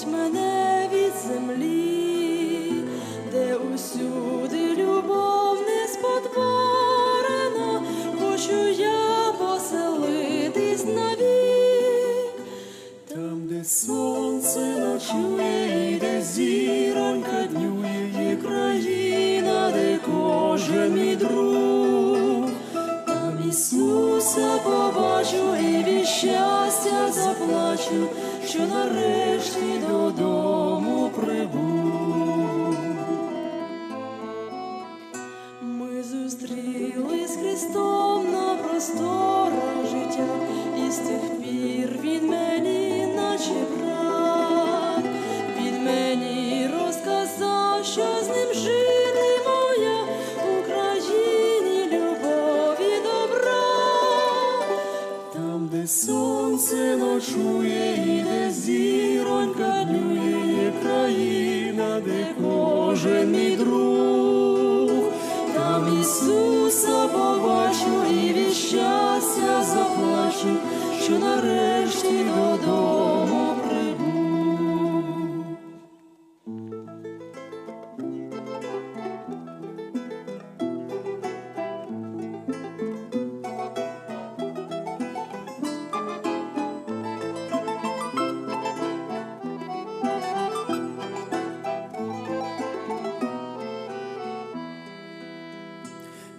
вабить мене від землі, де усюди любов не спотворена, хочу я поселитись навік. Там, де сонце ночує, і де зіронька днює, є країна, де кожен мій друг. Там Ісуса побачу і від щастя заплачу, що нарешті додому прибув. Ми зустрілись з Христом на просторах життя, і з тих пір він мені, наче брат, він мені розказав, що з ним де сонце ночує, де кожен мій друг. Там Ісуса побачу і від щастя заплачу, що нарешті додому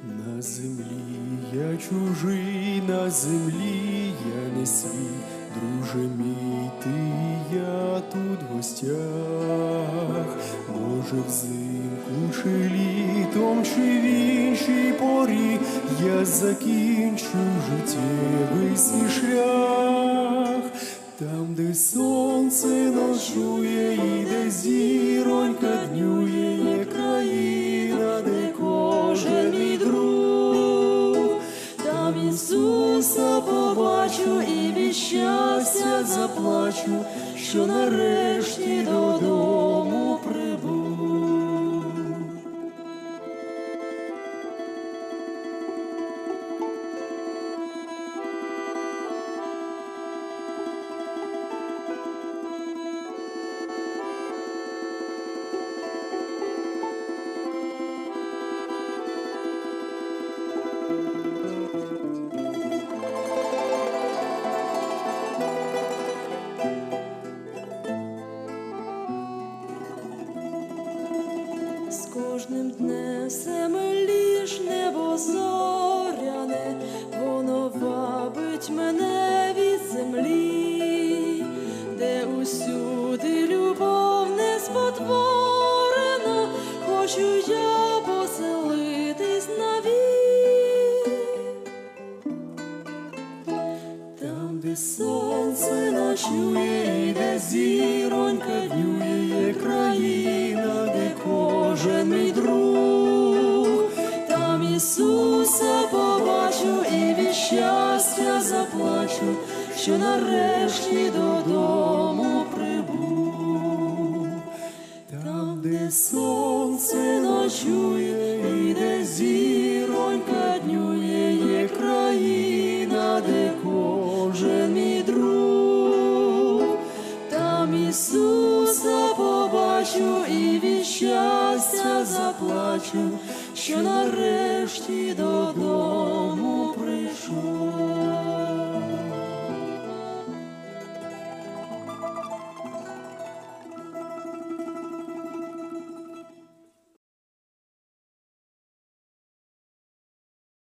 На землі я чужий, на землі я не свій, друже мій, ти і я тут в гостях, може, взимку чи літом, чи в іншій порі я закінчу життєвий свій шлях, там, де сонце ночує, і де зіронька днює, заплачу, що нарешті додому З кожним днем все миліш небо зоряне, воно вабить мене від землі, де усюди любов не спотворена, хочу я поселитись навік. Там, де сонце ночує, і де зіронька днює, щастя заплачу, що нарешті додому прибув. Там, де сонце ночує, і де зіронька днює, є країна, де кожен мій друг. Там Ісуса побачу і від щастя заплачу, що нарешті додому 说。